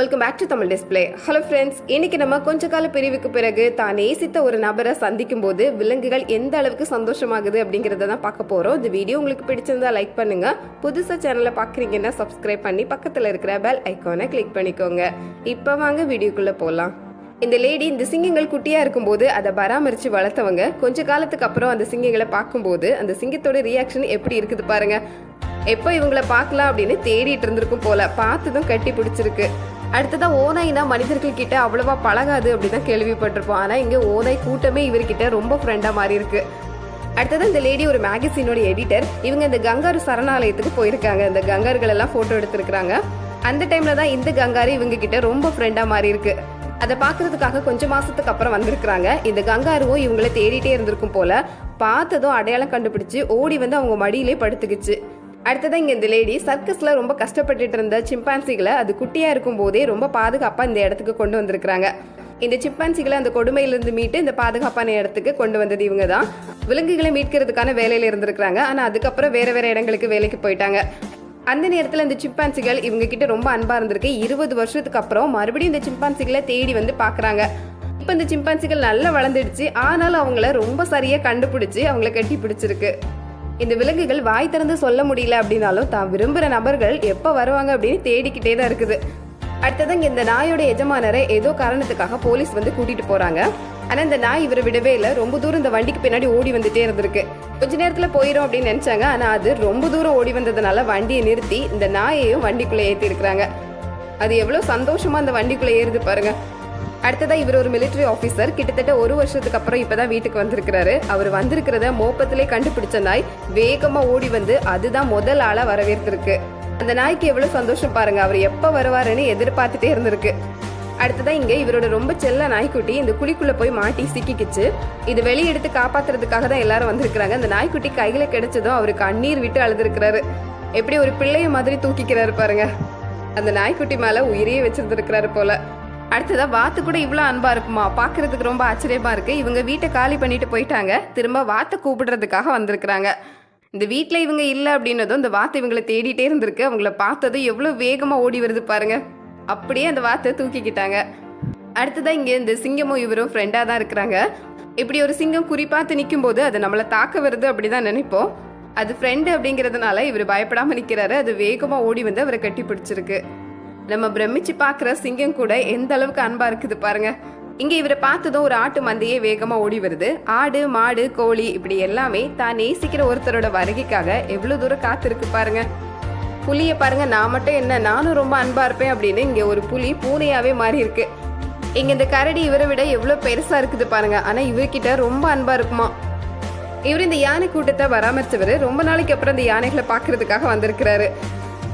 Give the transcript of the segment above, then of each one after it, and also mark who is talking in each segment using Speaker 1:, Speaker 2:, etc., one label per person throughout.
Speaker 1: Welcome back to Tamil display hello friends இன்னைக்கு நம்ம கொஞ்ச கால பிரிவுக்கு பிறகு தான் நேசித்த ஒரு நபரை சந்திக்கும் போது விலங்குகள் எந்த அளவுக்கு சந்தோஷமாகுது அப்படிங்கறத தான் பார்க்க போறோம். இந்த வீடியோ உங்களுக்கு பிடிச்சிருந்தா லைக் பண்ணுங்க. புதுசா சேனலை பார்க்குறீங்கன்னா சப்ஸ்கிரைப் பண்ணி பக்கத்துல இருக்கிற பெல் ஐக்கானை கிளிக் பண்ணிக்கோங்க. இப்போ வாங்க வீடியோக்குள்ள போலாம். இந்த லேடி இந்த சிங்கங்கள் குட்டியா இருக்கும்போது அதை பராமரிச்சு வளர்த்தவங்க கொஞ்ச காலத்துக்கு அப்புறம் அந்த சிங்கங்களை பார்க்கும்போது அந்த சிங்கத்தோட ரியாக்ஷன் எப்படி இருக்குது பாருங்க. எப்போ இவங்கள பார்க்கலாம் அப்படின்னு தேடிட்டு இருந்திருக்கும் போல பார்த்ததும் கட்டி பிடிச்சிருக்கு. அடுத்ததா ஓநாய்னா மனிதர்கள் கிட்ட அவ்வளவா பழகாது அப்படிதான் கேள்விப்பட்டிருப்போம். ஆனா இங்க ஓநாய் கூட்டமே இவர்கிட்ட ரொம்ப ஃப்ரெண்டா மாறி இருக்கு. அடுத்தது இந்த லேடி ஒரு மேகசினோட எடிட்டர் இவங்க இந்த கங்காரு சரணாலயத்துக்கு போயிருக்காங்க. இந்த கங்கார்கள் எல்லாம் போட்டோ எடுத்திருக்காங்க அந்த டைம்ல தான் இந்த கங்காரு இவங்க கிட்ட ரொம்ப ஃப்ரெண்டா மாறி இருக்கு. அதை பார்க்கறதுக்காக கொஞ்சம் மாசத்துக்கு அப்புறம் வந்திருக்கிறாங்க. இந்த கங்காருவும் இவங்கள தேடிட்டே இருந்திருக்கும் போல பார்த்ததும் அடையாளம் கண்டுபிடிச்சு ஓடி வந்து அவங்க மடியிலே படுத்துக்குச்சு. அடுத்ததான் இங்கே இந்த லேடி சர்க்கஸில் ரொம்ப கஷ்டப்பட்டுட்டு இருந்த சிம்பான்சிகளை அது குட்டியாக இருக்கும் போதே ரொம்ப பாதுகாப்பாக இந்த இடத்துக்கு கொண்டு வந்திருக்கிறாங்க. இந்த சிம்பான்சிகளை அந்த கொடுமையிலிருந்து மீட்டு இந்த பாதுகாப்பான இடத்துக்கு கொண்டு வந்தது இவங்க தான் விலங்குகளை மீட்கிறதுக்கான வேலையில் இருந்திருக்கிறாங்க. ஆனால் அதுக்கப்புறம் வேறு வேறு இடங்களுக்கு வேலைக்கு போயிட்டாங்க. அந்த நேரத்தில் இந்த சிம்பான்சிகள் இவங்க கிட்ட ரொம்ப அன்பாக இருந்திருக்கு. இருபது வருஷத்துக்கு அப்புறம் மறுபடியும் இந்த சிம்பான்சிகளை தேடி வந்து பார்க்குறாங்க இப்போ இந்த சிம்பான்சிகள் நல்லா வளர்ந்துடுச்சு. ஆனாலும் அவங்கள ரொம்ப சரியாக கண்டுபிடிச்சி அவங்கள கட்டி பிடிச்சிருக்கு. இந்த விலங்குகள் வாய் திறந்து சொல்ல முடியல அப்படின்னாலும் தான் விரும்புகிற நபர்கள் எப்போ வருவாங்க அப்படின்னு தேடிக்கிட்டே தான் இருக்குது. அடுத்ததாங்க இந்த நாயோட எஜமானரை ஏதோ காரணத்துக்காக போலீஸ் வந்து கூட்டிட்டு போறாங்க. ஆனா இந்த நாய் இவரை விடவே இல்லை. ரொம்ப தூரம் இந்த வண்டிக்கு பின்னாடி ஓடி வந்துட்டே இருந்திருக்கு. கொஞ்ச நேரத்துல போயிடும் அப்படின்னு நினைச்சாங்க. ஆனா அது ரொம்ப தூரம் ஓடி வந்ததுனால வண்டியை நிறுத்தி இந்த நாயையும் வண்டிக்குள்ள ஏத்தி இருக்கிறாங்க அது எவ்வளவு சந்தோஷமா அந்த வண்டிக்குள்ள ஏறுது பாருங்க. அடுத்ததா இவர் ஒரு மிலிட்டரி ஆபீசர் கிட்டத்தட்ட ஒரு வருஷத்துக்கு அப்புறம் இப்பதான் வீட்டுக்கு வந்திருக்கிறாரு. அவர் வந்திருக்கிறத மோப்பத்திலே கண்டுபிடிச்ச நாய் வேகமா ஓடி வந்து அதுதான் முதல் ஆளா வரவேற்றிருக்கு அந்த நாய்க்கு எவ்வளவு சந்தோஷம் பாருங்க. அவர் எப்ப வருவாருன்னு எதிர்பார்த்துட்டே இருந்திருக்கு. அடுத்ததான் இங்க இவரோட ரொம்ப செல்ல நாய்க்குட்டி இந்த குழிக்குள்ள போய் மாட்டி சிக்கிக்கிச்சு. இது வெளியே எடுத்து காப்பாத்துறதுக்காக தான் எல்லாரும் வந்திருக்கிறாங்க. அந்த நாய்க்குட்டி கையில கிடைச்சதும் அவரு கண்ணீர் விட்டு அழுதுருக்கிறாரு. எப்படி ஒரு பிள்ளைய மாதிரி தூக்கிக்கிறாரு பாருங்க. அந்த நாய்க்குட்டி மேல உயிரையே வச்சிருந்திருக்கிறாரு போல. அடுத்ததாக வாத்து கூட இவ்வளோ அன்பா இருக்குமா? பார்க்கிறதுக்கு ரொம்ப ஆச்சரியமா இருக்கு. இவங்க வீட்டை காலி பண்ணிட்டு போயிட்டாங்க. திரும்ப வாத்தை கூப்பிடுறதுக்காக வந்திருக்கிறாங்க. இந்த வீட்டில் இவங்க இல்லை அப்படின்னதும் இந்த வாத்து இவங்களை தேடிட்டே இருந்திருக்கு. அவங்கள பார்த்ததும் எவ்வளோ வேகமாக ஓடி வருது பாருங்க. அப்படியே அந்த வாத்தை தூக்கிக்கிட்டாங்க. அடுத்ததான் இங்கே இந்த சிங்கமும் இவரும் ஃப்ரெண்டாக தான் இருக்கிறாங்க. இப்படி ஒரு சிங்கம் குறிப்பாத்து நிற்கும் போது அது நம்மளை தாக்க வருது அப்படிதான் நினைப்போம். அது ஃப்ரெண்டு அப்படிங்கிறதுனால இவர் பயப்படாமல் நிற்கிறாரு அது வேகமாக ஓடி வந்து அவரை கட்டி பிடிச்சிருக்கு. நம்ம பிரமிச்சு பார்க்குற சிங்கம் கூட எந்த அளவுக்கு அன்பா இருக்குது பாருங்க. இங்க இவரை பார்த்ததும் ஒரு ஆட்டு மந்தையே வேகமா ஓடி வருது. ஆடு மாடு கோழி இப்படி எல்லாமே தான் நேசிக்கிற ஒருத்தரோட வருகைக்காக எவ்வளவு தூரம் காத்திருக்கு பாருங்க. புலியை பாருங்க நான் மட்டும் என்ன நானும் ரொம்ப அன்பா இருப்பேன் அப்படின்னு இங்க ஒரு புலி பூனையாவே மாறி இருக்கு இங்க இந்த கரடி இவரை விட எவ்வளவு பெருசா இருக்குது பாருங்க. ஆனா இவர்கிட்ட ரொம்ப அன்பா இருக்குமா. இவர் இந்த யானை கூட்டத்தை பராமரிச்சவர். ரொம்ப நாளைக்கு அப்புறம் இந்த யானைகளை பார்க்கறதுக்காக வந்திருக்கிறாரு.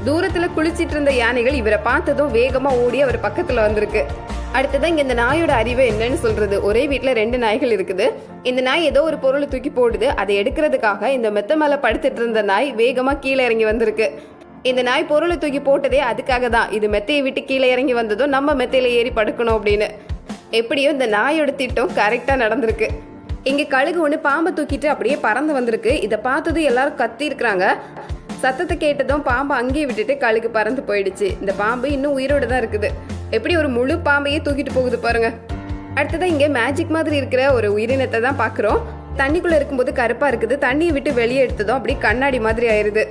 Speaker 1: தூரத்துல குளிச்சிட்டு இருந்த யானைகள் இவரை பார்த்ததும் வேகமா ஓடி அவர் பக்கத்துல வந்திருக்கு. அடுத்ததான் இங்க இந்த நாயோட அறிவு என்னன்னு சொல்றது. ஒரே வீட்டில் ரெண்டு நாய்கள் இருக்குது. இந்த நாய் ஏதோ ஒரு பொருளை தூக்கி போடுது. அதை எடுக்கிறதுக்காக இந்த மெத்த மேலே படுத்துட்டு இருந்த நாய் வேகமா கீழே இறங்கி வந்திருக்கு. இந்த நாய் பொருளை தூக்கி போட்டதே அதுக்காக தான். இது மெத்தையை விட்டு கீழே இறங்கி வந்ததும் நம்ம மெத்தையில ஏறி படுக்கணும் அப்படின்னு. எப்படியோ இந்த நாயோட திட்டம் கரெக்டா நடந்திருக்கு. இங்க கழுகு ஒன்று பாம்பை தூக்கிட்டு அப்படியே பறந்து வந்திருக்கு. இதை பார்த்ததும் எல்லாரும் கத்தி இருக்கிறாங்க சத்தத்தை கேட்டதும் பாம்பை அங்கேயே விட்டுட்டு கழுகு பறந்து போயிடுச்சு. இந்த பாம்பு இன்னும் உயிரோட தான் இருக்குது. எப்படி ஒரு முழு பாம்பையே தூக்கிட்டு போகுது பாருங்க. அடுத்ததான் இங்கே மேஜிக் மாதிரி இருக்கிற ஒரு உயிரினத்தை தான் பார்க்குறோம். தண்ணிக்குள்ளே இருக்கும்போது கருப்பாக இருக்குது. தண்ணியை விட்டு வெளியே எடுத்ததும் அப்படியே கண்ணாடி மாதிரி ஆயிடுது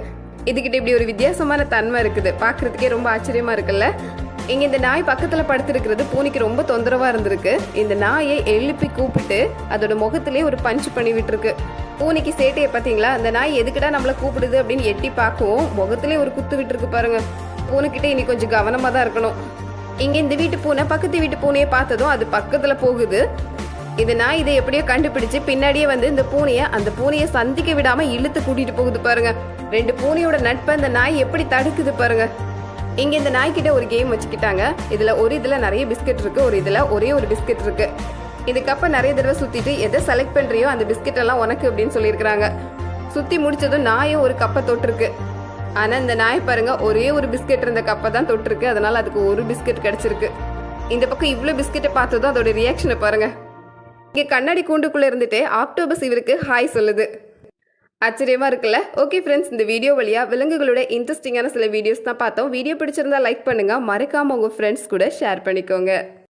Speaker 1: இதுக்கிட்ட இப்படி ஒரு வித்தியாசமான தன்மை இருக்குது. பார்க்குறதுக்கே ரொம்ப ஆச்சரியமாக இருக்குல்ல. இங்கே இந்த நாய் பக்கத்தில் படுத்துருக்கிறது பூனைக்கு ரொம்ப தொந்தரவாக இருந்திருக்கு. இந்த நாயை எழுப்பி கூப்பிட்டு அதோட முகத்திலே ஒரு பஞ்ச் பண்ணி விட்டுருக்கு பூனைக்கு சேட்டையை பார்த்தீங்களா? அந்த நாய் எதுக்குடா நம்மளை கூப்பிடுது அப்படின்னு எட்டி பார்க்கவும் முகத்திலே ஒரு குத்து விட்டுருக்கு பாருங்க. பூனைக்கிட்ட இனி கொஞ்சம் கவனமாக தான் இருக்கணும். இங்கே இந்த வீட்டு பூனை பக்கத்து வீட்டு பூனையை பார்த்ததும் அது பக்கத்தில் போகுது. இது நாய் இதை எப்படியோ கண்டுபிடிச்சு பின்னாடியே வந்து இந்த பூனையை அந்த பூனையை சந்திக்க விடாம இழுத்து கூட்டிட்டு போகுது பாருங்க. ரெண்டு பூனையோட நட்பை அந்த நாய் எப்படி தடுக்குது பாருங்க. இங்க இந்த நாய்க்கிட்ட ஒரு கேம் வச்சுக்கிட்டாங்க. இதுல ஒரு இதுல நிறைய பிஸ்கட் இருக்கு ஒரு இதுல ஒரே ஒரு பிஸ்கட் இருக்கு. இதுக்கப்புறம் நிறைய தடவை சுற்றிட்டு எதை செலக்ட் பண்ணுறியோ அந்த பிஸ்கெட் எல்லாம் உனக்கு அப்படின்னு சொல்லியிருக்கிறாங்க. சுற்றி முடிச்சதும் நாயும் ஒரு கப்பை தொட்டிருக்கு. ஆனால் இந்த நாய் பாருங்க ஒரே ஒரு பிஸ்கெட் இருந்த கப்பை தான் தொட்டிருக்கு. அதனால அதுக்கு ஒரு பிஸ்கெட் கிடச்சிருக்கு. இந்த பக்கம் இவ்வளோ பிஸ்கெட்டை பார்த்ததும் அதோட ரியாக்ஷனை பாருங்க. இங்கே கண்ணாடி கூண்டுக்குள்ளே இருந்துட்டு ஆக்டோபஸ் இவருக்கு ஹாய் சொல்லுது. ஆச்சரியமாக இருக்குல்ல? ஓகே ஃப்ரெண்ட்ஸ் இந்த வீடியோ வழியாக விலங்குகளோட இன்ட்ரெஸ்டிங்கான சில வீடியோஸ் தான் பார்த்தோம். வீடியோ பிடிச்சிருந்தா லைக் பண்ணுங்கள் மறக்காமல் உங்கள் ஃப்ரெண்ட்ஸ் கூட ஷேர் பண்ணிக்கோங்க.